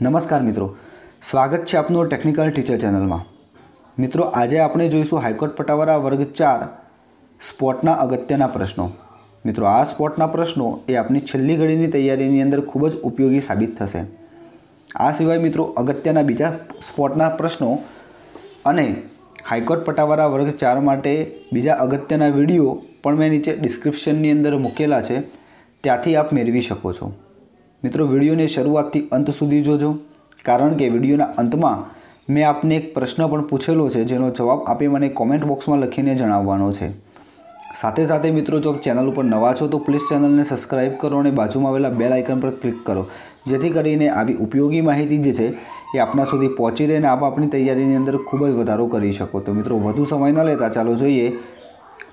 નમસ્કાર મિત્રો. સ્વાગત છે આપનું ટેકનિકલ ટીચર ચેનલમાં મિત્રો, આજે આપણે જોઈશું હાઈકોર્ટ પટાવાળા વર્ગ ચાર સ્પોર્ટના અગત્યના પ્રશ્નો. મિત્રો, આ સ્પોર્ટના પ્રશ્નો એ આપની છેલ્લી ઘડીની તૈયારીની અંદર ખૂબ જ ઉપયોગી સાબિત થશે. આ સિવાય મિત્રો, અગત્યના બીજા સ્પોર્ટના પ્રશ્નો અને હાઈકોર્ટ પટાવાળા વર્ગ ચાર માટે બીજા અગત્યના વીડિયો પણ મેં નીચે ડિસ્ક્રિપ્શનની અંદર મૂકેલા છે. ત્યાંથી આપ મેળવી શકો છો. મિત્રો, વિડીયોને શરૂઆતથી અંત સુધી જોજો, કારણ કે વિડીયોના અંતમાં મેં આપને એક પ્રશ્ન પણ પૂછેલો છે, જેનો જવાબ આપે મને કોમેન્ટ બોક્સમાં લખીને જણાવવાનો છે. સાથે સાથે મિત્રો, જો ચેનલ ઉપર નવા છો, તો પ્લીઝ ચેનલને સબસ્ક્રાઈબ કરો અને બાજુમાં આવેલા બેલ આઇકન પર ક્લિક કરો. જેથી કરીને આવી ઉપયોગી માહિતી જે છે, એ આપના સુધી પહોંચી રહે અને આપ આપણી તૈયારીની અંદર ખૂબ જ વધારો કરી શકો. તો મિત્રો, વધુ સમય ન લેતા ચાલો જોઈએ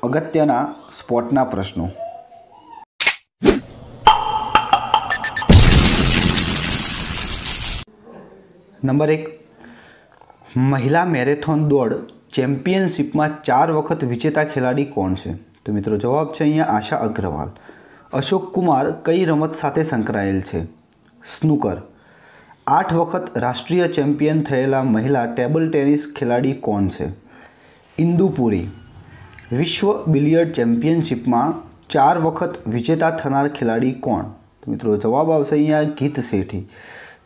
અગત્યના સ્પોર્ટના પ્રશ્નો. નંબર એક, મહિલા મેરેથોન દોડ ચેમ્પિયનશિપમાં ચાર વખત વિજેતા ખેલાડી કોણ છે? તો મિત્રો જવાબ છે અહીંયા આશા અગ્રવાલ. અશોક કુમાર કઈ રમત સાથે સંકળાયેલ છે? સ્નૂકર. આઠ વખત રાષ્ટ્રીય ચેમ્પિયન થયેલા મહિલા ટેબલ ટેનિસ ખેલાડી કોણ છે? ઇન્દુપુરી. વિશ્વ બિલિયર્ડ ચેમ્પિયનશિપમાં ચાર વખત વિજેતા થનાર ખેલાડી કોણ? તો મિત્રો જવાબ આવશે અહીંયા ગીત શેઠી.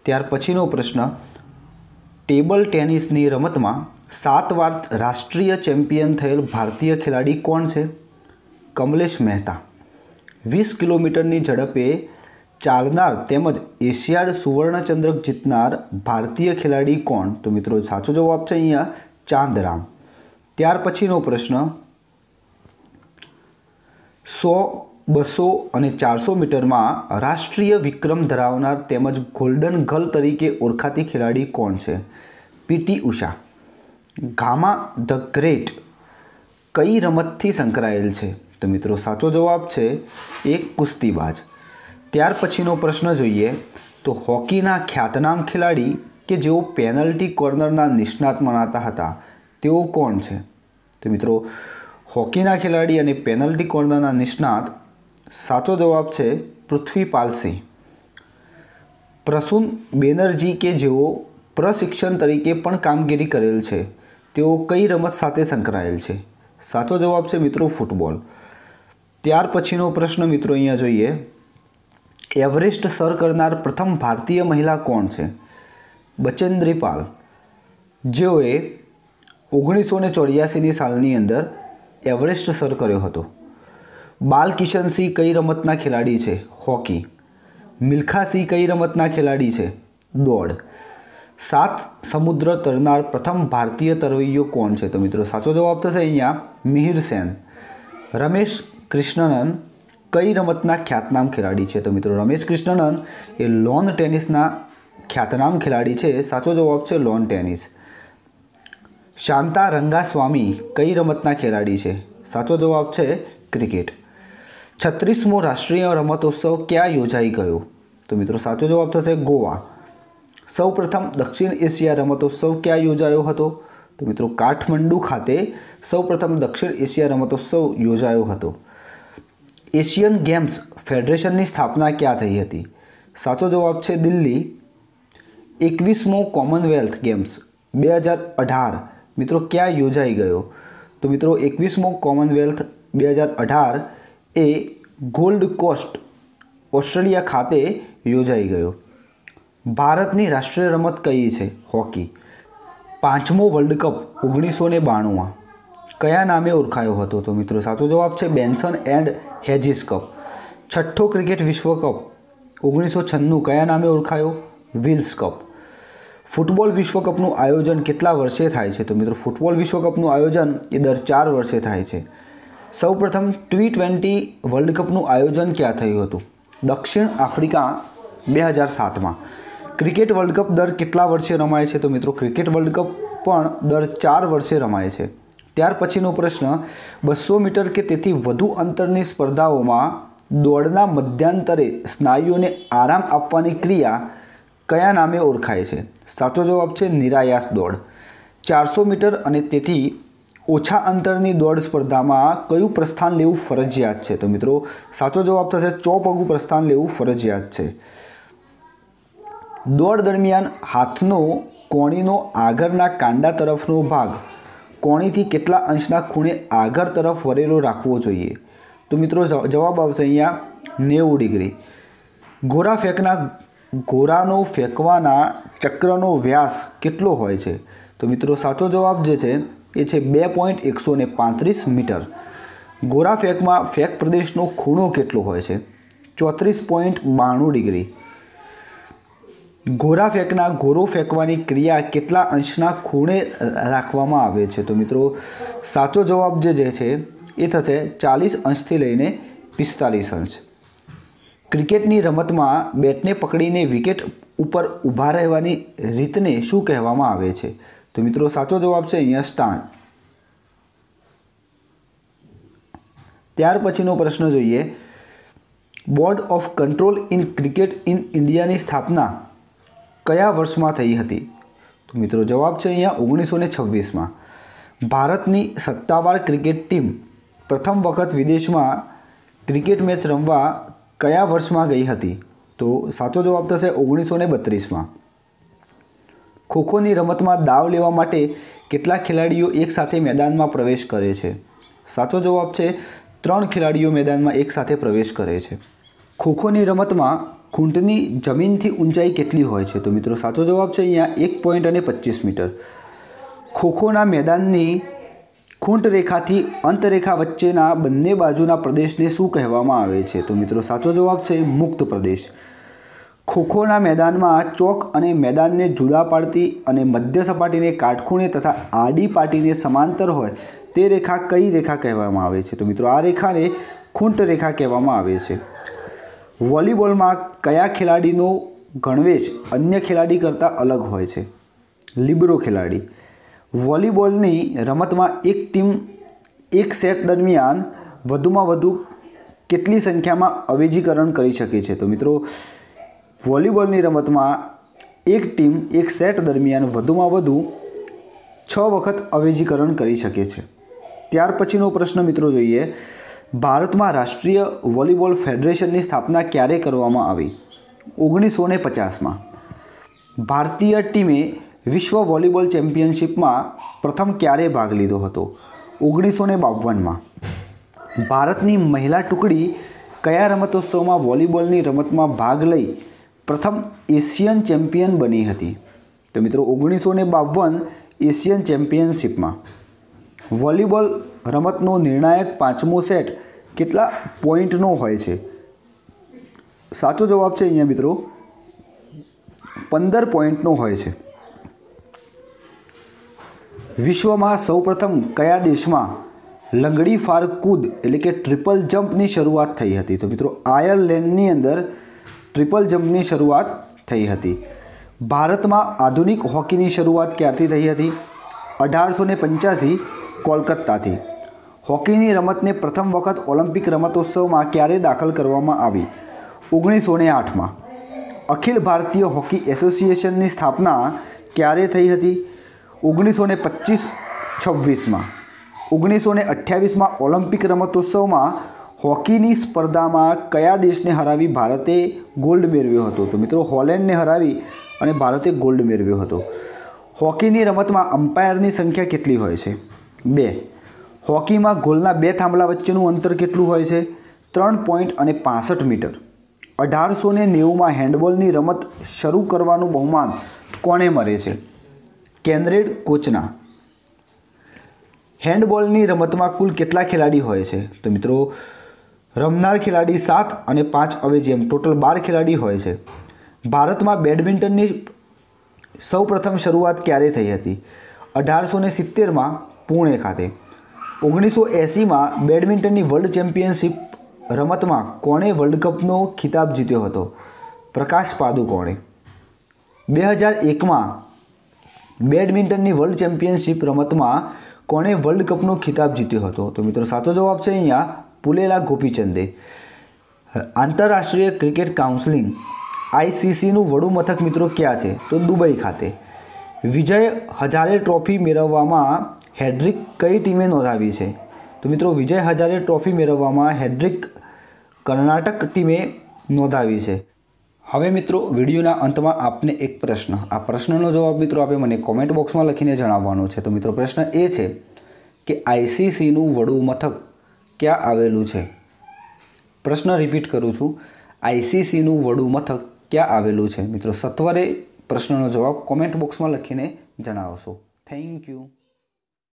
ત્યાર પછીનો પ્રશ્ન ટેબલ ટેનિસની રમતમાં સાત વાર રાષ્ટ્રીય ચેમ્પિયન થયેલ ભારતીય ખેલાડી કોણ છે? કમલેશ મહેતા. વીસ કિલોમીટરની ઝડપે ચાલનાર તેમજ એશિયાડ સુવર્ણચંદ્રક જીતનાર ભારતીય ખેલાડી કોણ? તો મિત્રો, સાચો જવાબ છે અહીંયા ચાંદરામ. ત્યાર પછીનો પ્રશ્ન, સો બસો અને ચારસો મીટરમાં રાષ્ટ્રીય વિક્રમ ધરાવનાર તેમજ ગોલ્ડન ગર્લ તરીકે ઓળખાતી ખેલાડી કોણ છે? P T Usha. Gama the great કઈ રમતથી સંકળાયેલ છે? તો મિત્રો, સાચો જવાબ છે એક કુસ્તીબાજ. ત્યાર પછીનો પ્રશ્ન જોઈએ તો હોકીના ખ્યાતનામ ખેલાડી કે જેઓ પેનલ્ટી કોર્નરના નિષ્ણાત મનાતા હતા, તેઓ કોણ છે? તો મિત્રો, હોકીના ખેલાડી અને પેનલ્ટી કોર્નરના નિષ્ણાત સાચો જવાબ છે પૃથ્વી પાલસિંહ પ્રસૂન બેનર્જી કે જેઓ પ્રશિક્ષણ તરીકે પણ કામગીરી કરેલ છે, તેઓ કઈ રમત સાથે સંકળાયેલ છે? સાચો જવાબ છે મિત્રો ફૂટબોલ. ત્યાર પછીનો પ્રશ્ન મિત્રો અહીંયા જોઈએ. એવરેસ્ટ સર કરનાર પ્રથમ ભારતીય મહિલા કોણ છે? બચેન્દ્રી પાલ. જેઓએ ઓગણીસો ને ચોર્યાસીની સાલની અંદર એવરેસ્ટ સર કર્યો હતો. બાલ કિશનસિંહ કઈ રમતના ખેલાડી છે? હોકી. મિલ્ખા સિંહ કઈ રમતના ખેલાડી છે? દોડ. સાત સમુદ્ર તરનાર પ્રથમ ભારતીય તરવૈયો કોણ છે? તો મિત્રો, સાચો જવાબ થશે અહીંયા મિહિર સેન. રમેશ કૃષ્ણનન કઈ રમતના ખ્યાતનામ ખેલાડી છે? તો મિત્રો, રમેશ કૃષ્ણનન એ લોન ટેનિસના ખ્યાતનામ ખેલાડી છે. સાચો જવાબ છે લોન ટેનિસ. શાંતા રંગાસ્વામી કઈ રમતના ખેલાડી છે? સાચો જવાબ છે ક્રિકેટ. છત્રીસમો રાષ્ટ્રીય રમતોત્સવ ક્યાં યોજાઈ ગયો? તો મિત્રો સાચો જવાબ થશે ગોવા. સૌપ્રથમ દક્ષિણ એશિયા રમતોત્સવ ક્યાં યોજાયો હતો? તો મિત્રો કાઠમંડુ ખાતે સૌપ્રથમ દક્ષિણ એશિયા રમતોત્સવ યોજાયો હતો. એશિયન ગેમ્સ ફેડરેશનની સ્થાપના ક્યાં થઈ હતી? સાચો જવાબ છે દિલ્હી. એકવીસમો કોમનવેલ્થ ગેમ્સ બે હજાર અઢાર. મિત્રો ક્યાં યોજાઈ ગયો? તો મિત્રો એકવીસમો કોમનવેલ્થ બે હજાર અઢાર એ ગોલ્ડ કોસ્ટ ઓસ્ટ્રેલિયા ખાતે યોજાઈ ગયો. ભારતની રાષ્ટ્રીય રમત કઈ છે? હોકી. પાંચમો વર્લ્ડ કપ ઓગણીસો ને બાણુંમાં. કયા નામે ઓળખાયો હતો? તો મિત્રો સાચો જવાબ છે બેન્સન એન્ડ હેજીસ કપ. છઠ્ઠો ક્રિકેટ વિશ્વ કપ ઓગણીસો છન્નું કયા નામે ઓળખાયો? Wills cup. ફૂટબોલ વિશ્વકપનું આયોજન કેટલા વર્ષે થાય છે? તો મિત્રો ફૂટબોલ વિશ્વકપનું આયોજન એ દર ચાર વર્ષે થાય છે. સૌપ્રથમ ટી ટ્વેન્ટી વર્લ્ડ કપનું આયોજન ક્યાં થયું હતું? દક્ષિણ આફ્રિકા બે હજાર સાતમાં. ક્રિકેટ વર્લ્ડ કપ દર કેટલા વર્ષે રમાય છે? તો મિત્રો, ક્રિકેટ વર્લ્ડ કપ પણ દર ચાર વર્ષે રમાય છે. ત્યાર પછીનો પ્રશ્ન, બસો મીટર કે તેથી વધુ અંતરની સ્પર્ધાઓમાં દોડના મધ્યાંતરે સ્નાયુઓને આરામ આપવાની ક્રિયા કયા નામે ઓળખાય છે? સાચો જવાબ છે નિરાયાસ દોડ. ચારસો મીટર અને તેથી ઓછા અંતરની દોડ સ્પર્ધામાં કયું પ્રસ્થાન લેવું ફરજિયાત છે? તો મિત્રો, સાચો જવાબ થશે ચોપગું પ્રસ્થાન લેવું ફરજિયાત છે. દોડ દરમિયાન હાથનો, કોણીનો, આગળના કાંડા તરફનો ભાગ. કોણીથી કેટલા અંશના ખૂણે આગળ તરફ વરેલો રાખવો જોઈએ? તો મિત્રો જવાબ આવશે અહીંયા નેવું ડિગ્રી. ગોરા ફેંકના, ઘોરાનો ફેંકવાના ચક્રનો વ્યાસ કેટલો હોય છે? તો મિત્રો, સાચો જવાબ જે છે એ છે બે પોઈન્ટ એકસો ને પાંત્રીસ મીટર. ગોરા ફેંકમાં ફેંક પ્રદેશનો ખૂણો કેટલો હોય છે? ચોત્રીસ પોઈન્ટ બાણું ડિગ્રી. ગોરા ફેંકના ગોરો ફેંકવાની ક્રિયા કેટલા અંશના ખૂણે રાખવામાં આવે છે? તો મિત્રો, સાચો જવાબ જે છે, એ થશે ચાલીસ અંશથી લઈને પિસ્તાલીસ અંશ. ક્રિકેટની રમતમાં બેટને પકડીને વિકેટ ઉપર ઊભા રહેવાની રીતને શું કહેવામાં આવે છે? તો મિત્રો સાચો જવાબ છે અહીંયા સ્ટાન ત્યાર પછીનો પ્રશ્ન જોઈએ. Board of control in cricket in ઇન્ડિયાની સ્થાપના કયા વર્ષમાં થઈ હતી? તો મિત્રો જવાબ છે અહીંયા ઓગણીસો ને છવ્વીસમાં. ભારતની સત્તાવાર ક્રિકેટ ટીમ પ્રથમ વખત વિદેશમાં ક્રિકેટ મેચ રમવા કયા વર્ષમાં ગઈ હતી? તો સાચો જવાબ થશે ઓગણીસો ને બત્રીસમાં. ખોખોની રમતમાં દાવ લેવા માટે કેટલા ખેલાડીઓ એકસાથે મેદાનમાં પ્રવેશ કરે છે. સાચો જવાબ છે, ત્રણ ખેલાડીઓ મેદાનમાં એકસાથે પ્રવેશ કરે છે. ખોખોની રમતમાં ખૂંટની જમીનથી ઊંચાઈ કેટલી હોય છે? તો મિત્રો, સાચો જવાબ છે અહીંયા એક પોઈન્ટ અને પચીસ મીટર. ખોખોના મેદાનની ખૂંટ રેખાથી અંતરેખા વચ્ચેના બંને બાજુના પ્રદેશને શું કહેવામાં આવે છે? તો મિત્રો, સાચો જવાબ છે મુક્ત પ્રદેશ. ખોખોના મેદાનમાં ચોક અને મેદાનને જુદા પાડતી અને મધ્ય સપાટીને કાટખૂણે તથા આડી પાટીને સમાંતર હોય તે રેખા કઈ રેખા કહેવામાં આવે છે? તો મિત્રો, આ રેખાને ખૂંટ રેખા કહેવામાં આવે છે. વોલીબોલમાં કયા ખેલાડીનો ગણવેશ અન્ય ખેલાડી કરતાં અલગ હોય છે? લિબ્રો ખેલાડી. વોલીબોલની રમતમાં એક ટીમ એક સેટ દરમિયાન વધુમાં વધુ કેટલી સંખ્યામાં અવેજીકરણ કરી શકે છે? તો મિત્રો વોલીબોલની રમતમાં એક ટીમ એક સેટ દરમિયાન વધુમાં વધુ છ વખત અવેજીકરણ કરી શકે છે. ત્યાર પછીનો પ્રશ્ન મિત્રો જોઈએ, ભારતમાં રાષ્ટ્રીય વોલીબોલ ફેડરેશનની સ્થાપના ક્યારે કરવામાં આવી? ઓગણીસો ને પચાસમાં. ભારતીય ટીમે વિશ્વ વોલીબોલ ચેમ્પિયનશિપમાં પ્રથમ ક્યારે ભાગ લીધો હતો? ઓગણીસો ને બાવનમાં. ભારતની મહિલા ટુકડી કયા રમતોત્સવમાં વોલીબોલની રમતમાં ભાગ લઈ પ્રથમ એશિયન ચેમ્પિયન બની હતી. તો મિત્રો, ઓગણીસો ને બાવન એશિયન ચેમ્પિયનશિપમાં વોલીબોલ રમતનો નિર્ણાયક પાંચમો સેટ કેટલા પોઈન્ટનો હોય છે? સાચો જવાબ છે અહીંયા મિત્રો, પંદર પોઈન્ટનો હોય છે. વિશ્વમાં સૌપ્રથમ કયા દેશમાં લંગડી ફાર કૂદ એટલે કે ટ્રિપલ જમ્પની શરૂઆત થઈ હતી? તો મિત્રો, આયર્લેન્ડની અંદર ટ્રિપલ જમ્પની શરૂઆત થઈ હતી. ભારતમાં આધુનિક હોકીની શરૂઆત ક્યારથી થઈ હતી? અઢારસો ને પંચ્યાસી કોલકાતાથી. હોકીની રમતને પ્રથમ વખત ઓલિમ્પિક રમતોત્સવમાં ક્યારે દાખલ કરવામાં આવી? ઓગણીસો ને આઠમાં. અખિલ ભારતીય હોકી એસોસિએશનની સ્થાપના ક્યારે થઈ હતી? ઓગણીસો ને પચીસ છવ્વીસમાં. ઓગણીસો ને અઠ્યાવીસમાં ઓલિમ્પિક રમતોત્સવમાં હોકીની સ્પર્ધામાં કયા દેશને હરાવી ભારતે ગોલ્ડ મેળવ્યો હતો? તો મિત્રો, હોલેન્ડને હરાવી અને ભારતે ગોલ્ડ મેળવ્યો હતો. હોકીની રમતમાં અમ્પાયરની સંખ્યા કેટલી હોય છે? બે. હોકીમાં ગોલના બે થાંભલા વચ્ચેનું અંતર કેટલું હોય છે? ત્રણ પોઈન્ટ અને પાસઠ મીટર. અઢારસો ને નેવુંમાં હેન્ડબોલની રમત શરૂ કરવાનું બહુમાન કોને મળે છે? કેન્દ્રેડ કોચના. હેન્ડબોલની રમતમાં કુલ કેટલા ખેલાડી હોય છે? તો મિત્રો રમનાર ખેલાડી સાત અને પાંચ અવેજી એમ ટોટલ બાર ખેલાડી હોય છે. ભારતમાં બેડમિન્ટનની સૌપ્રથમ શરૂઆત ક્યારે થઈ હતી? અઢારસો ને સિત્તેરમાં પુણે ખાતે. ઓગણીસો એંસીમાં બેડમિન્ટનની વર્લ્ડ ચેમ્પિયનશિપ રમતમાં કોણે વર્લ્ડ કપનો ખિતાબ જીત્યો હતો? પ્રકાશ પાદુકોણે. બે હજાર એકમાં બેડમિન્ટનની વર્લ્ડ ચેમ્પિયનશિપ રમતમાં કોણે વર્લ્ડ કપનો ખિતાબ જીત્યો હતો? તો મિત્રો સાચો જવાબ છે અહીંયા પુલેલા ગોપીચંદે આંતરરાષ્ટ્રીય ક્રિકેટ કાઉન્સિલિંગ આઈસીસીનું વડું મથક મિત્રો ક્યાં છે? તો દુબઈ ખાતે. વિજય હજારે ટ્રોફી મેળવવામાં હેડ્રિક કઈ ટીમે નોંધાવી છે? તો મિત્રો, વિજય હજારે ટ્રોફી મેળવવામાં હેડ્રિક કર્ણાટક ટીમે નોંધાવી છે. હવે મિત્રો, વિડીયોના અંતમાં આપને એક પ્રશ્ન. આ પ્રશ્નનો જવાબ મિત્રો આપે મને કોમેન્ટ બોક્સમાં લખીને જણાવવાનો છે. તો મિત્રો, પ્રશ્ન એ છે કે આઈસીસીનું વડું મથક ક્યાં આવેલું છે? પ્રશ્ન રિપીટ કરું છું. આઈસીસીનું વડું મથક ક્યાં આવેલું છે? મિત્રો, સત્વરે પ્રશ્નનો જવાબ કોમેન્ટ બોક્સમાં લખીને જણાવશો. Thank you